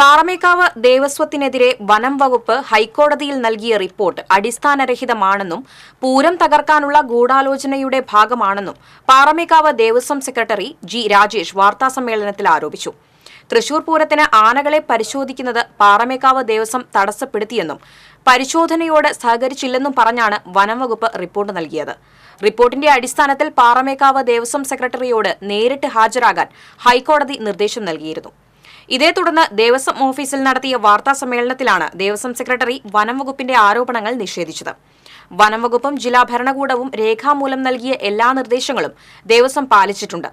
പാറമേക്കാവ് ദേവസ്വത്തിനെതിരെ വനം വകുപ്പ് ഹൈക്കോടതിയിൽ നൽകിയ റിപ്പോർട്ട് അടിസ്ഥാനരഹിതമാണെന്നും പൂരം തകർക്കാനുള്ള ഗൂഢാലോചനയുടെ ഭാഗമാണെന്നും പാറമേക്കാവ് ദേവസ്വം സെക്രട്ടറി ജി രാജേഷ് വാർത്താസമ്മേളനത്തിൽ ആരോപിച്ചു. തൃശൂർ പൂരത്തിന് ആനകളെ പരിശോധിക്കുന്നത് പാറമേക്കാവ് ദേവസ്വം തടസ്സപ്പെടുത്തിയെന്നും പരിശോധനയോട് സഹകരിച്ചില്ലെന്നും പറഞ്ഞാണ് വനം വകുപ്പ് റിപ്പോർട്ട് നൽകിയത്. റിപ്പോർട്ടിന്റെ അടിസ്ഥാനത്തിൽ പാറമേക്കാവ് ദേവസ്വം സെക്രട്ടറിയോട് നേരിട്ട് ഹാജരാകാൻ ഹൈക്കോടതി നിർദ്ദേശം നൽകിയിരുന്നു. ഇതേ തുടർന്ന് ദേവസ്വം ഓഫീസിൽ നടത്തിയ വാർത്താ സമ്മേളനത്തിലാണ് ദേവസ്വം സെക്രട്ടറി വനംവകുപ്പിന്റെ ആരോപണങ്ങൾ നിഷേധിച്ചത്. വനം വകുപ്പും ജില്ലാ ഭരണകൂടവും രേഖാമൂലം നൽകിയ എല്ലാ നിർദ്ദേശങ്ങളും ദേവസ്വം പാലിച്ചിട്ടുണ്ട്.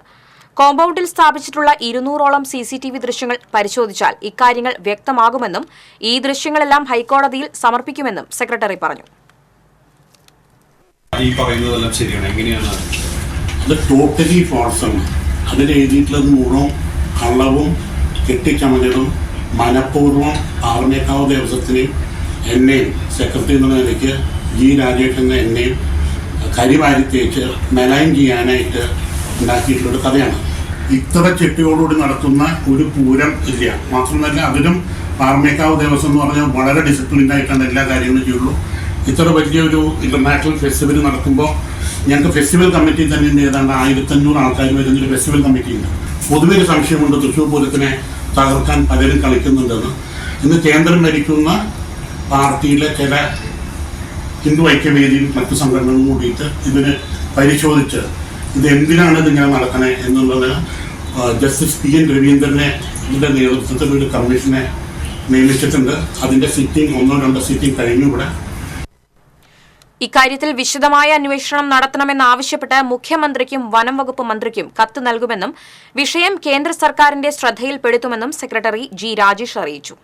കോമ്പൌണ്ടിൽ സ്ഥാപിച്ചിട്ടുള്ള ഇരുന്നൂറോളം സി സി ടി വി ദൃശ്യങ്ങൾ പരിശോധിച്ചാൽ ഇക്കാര്യങ്ങൾ വ്യക്തമാകുമെന്നും ഈ ദൃശ്യങ്ങളെല്ലാം ഹൈക്കോടതിയിൽ സമർപ്പിക്കുമെന്നും സെക്രട്ടറി പറഞ്ഞു. ഈ പറയുന്നതെല്ലാം ശരിയാണ്. എങ്ങനെയാണ് അത്? ടോട്ടലി ഫോൾസാണ് അതിൽ എഴുതിയിട്ടുള്ളത് മുഴുവൻ കള്ളവും കെട്ടിച്ചമഞ്ഞതും മനഃപൂർവം ആർമേക്കാവ് ദേവസ്വത്തിന് എന്നെയും സെക്രട്ടറി എന്നുള്ള നിലയ്ക്ക് ജി രാജേഷ് എന്ന എന്നെയും കരിവാരി തേച്ച് മെലൈൻ ചെയ്യാനായിട്ട് ഉണ്ടാക്കിയിട്ടുള്ള കഥയാണ്. ഇത്ര ചെട്ടിയോടുകൂടി നടത്തുന്ന ഒരു പൂരം ഇല്ല. മാത്രമല്ല അതിലും പാർമേക്കാവ് ദേവസ്വം എന്ന് പറഞ്ഞാൽ വളരെ ഡിസിപ്ലിൻഡ് ആയിട്ടാണ് എല്ലാ കാര്യങ്ങളും ചെയ്യുള്ളൂ. ഇത്ര വലിയൊരു ഇന്റർനാഷണൽ ഫെസ്റ്റിവൽ നടക്കുമ്പോൾ ഞങ്ങൾക്ക് ഫെസ്റ്റിവൽ കമ്മിറ്റി തന്നെ ഏതാണ്ട് ആയിരത്തഞ്ഞൂറ് ആൾക്കാർ വരുന്നൊരു ഫെസ്റ്റിവൽ കമ്മിറ്റിയുണ്ട് പൊതുവെ ഒരു സംശയമുണ്ട് തൃശ്ശൂർ പൂരത്തിനെ തകർക്കാൻ പലരും കളിക്കുന്നുണ്ടെന്ന്. ഇന്ന് കേന്ദ്രം ഭരിക്കുന്ന പാർട്ടിയിലെ ചില ഹിന്ദു ഐക്യവേദിയും മറ്റു സംഘടനകളും കൂടിയിട്ട് ഇതിന് പരിശോധിച്ച് ഇത് എന്തിനാണ് ഇതിങ്ങനെ നടക്കണേ എന്നുള്ളത് ജസ്റ്റിസ് പി എൻ രവീന്ദ്രനെ ഇതിന്റെ നേതൃത്വത്തിൽ ഒരു കമ്മീഷനെ നിയമിച്ചിട്ടുണ്ട്. അതിന്റെ സിറ്റിംഗ് ഒന്നോ രണ്ടോ സിറ്റിംഗ് കഴിഞ്ഞു ഇവിടെ. ഇക്കാര്യത്തിൽ വിശദമായ അന്വേഷണം നടത്തണമെന്നാവശ്യപ്പെട്ട് മുഖ്യമന്ത്രിക്കും വനം വകുപ്പ് മന്ത്രിക്കും കത്ത് നൽകുമെന്നും വിഷയം കേന്ദ്ര സർക്കാരിന്റെ ശ്രദ്ധയിൽപ്പെടുത്തുമെന്നും സെക്രട്ടറി ജി രാജേഷ് അറിയിച്ചു.